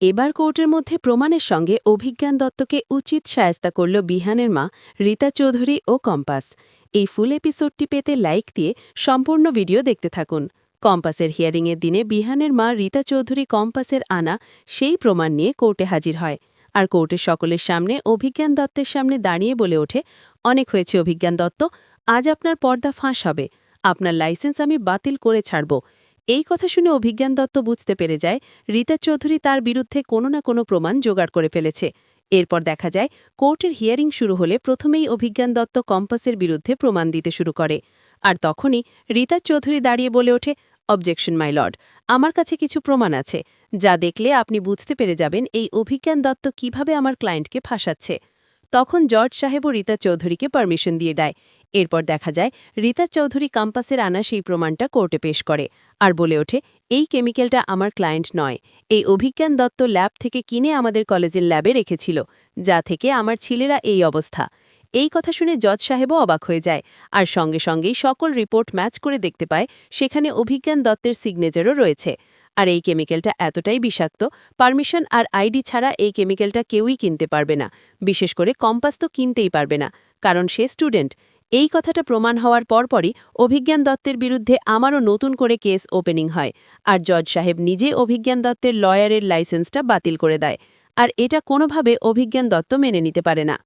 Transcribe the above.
এবার কোর্টের মধ্যে প্রমাণের সঙ্গে অভিজ্ঞান দত্তকে উচিত সায়স্তা করল বিহানের মা, রীতা চৌধুরী ও কম্পাস। এই ফুল এপিসোডটি পেতে লাইক দিয়ে সম্পূর্ণ ভিডিও দেখতে থাকুন। কম্পাসের হিয়ারিংয়ের দিনে বিহানের মা, রীতা চৌধুরী, কম্পাসের আনা সেই প্রমাণ নিয়ে কোর্টে হাজির হয়। আর কোর্টের সকলের সামনে অভিজ্ঞান দত্তের সামনে দাঁড়িয়ে বলে ওঠে, অনেক হয়েছে অভিজ্ঞান দত্ত, আজ আপনার পর্দা ফাঁস হবে। আপনার লাইসেন্স আমি বাতিল করে ছাড়ব। এই কথা শুনে অভিজ্ঞান দত্ত বুঝতে পেরে যায়, রীতা চৌধুরী তার বিরুদ্ধে কোনো না কোনো প্রমাণ জোগাড় করে ফেলেছে। এরপর দেখা যায়, কোর্টের হিয়ারিং শুরু হলে প্রথমেই অভিজ্ঞান দত্ত কম্পাসের বিরুদ্ধে প্রমাণ দিতে শুরু করে। আর তখনই রীতা চৌধুরী দাঁড়িয়ে বলে ওঠে, অবজেকশন, মাই লর্ড, আমার কাছে কিছু প্রমাণ আছে, যা দেখলে আপনি বুঝতে পেরে যাবেন এই অভিজ্ঞান দত্ত কীভাবে আমার ক্লায়েন্টকে ফাঁসাচ্ছে। তখন জর্জ সাহেবও রীতা চৌধুরীকে পারমিশন দিয়ে দেয়। এরপর দেখা যায়, রীতা চৌধুরী কাম্পাসের আনা সেই প্রমাণটা কোর্টে পেশ করে। আর বলে ওঠে, এই কেমিক্যালটা আমার ক্লায়েন্ট নয়। এই অভিজ্ঞান দত্ত ল্যাব থেকে কিনে আমাদের কলেজের ল্যাবে রেখেছিল, যা থেকে আমার ছেলেরা এই অবস্থা। এই কথা শুনে জজ সাহেবও অবাক হয়ে যায়। আর সঙ্গে সঙ্গেই সকল রিপোর্ট ম্যাচ করে দেখতে পায়, সেখানে অভিজ্ঞান দত্তের সিগনেচারও রয়েছে। আর এই কেমিক্যালটা এতটাই বিষাক্ত, পারমিশন আর আইডি ছাড়া এই কেমিক্যালটা কেউই কিনতে পারবে না। বিশেষ করে কম্পাস তো কিনতেই পারবে না, কারণ সে স্টুডেন্ট। এই কথাটা প্রমাণ হওয়ার পরপরই অভিজ্ঞান দত্তের বিরুদ্ধে আমারও নতুন করে কেস ওপেনিং হয়, আর জজ সাহেব নিজে অভিজ্ঞান দত্তের লয়ারের লাইসেন্সটা বাতিল করে দেয়, আর এটা কোনোভাবে অভিজ্ঞান দত্ত মেনে নিতে পারে না।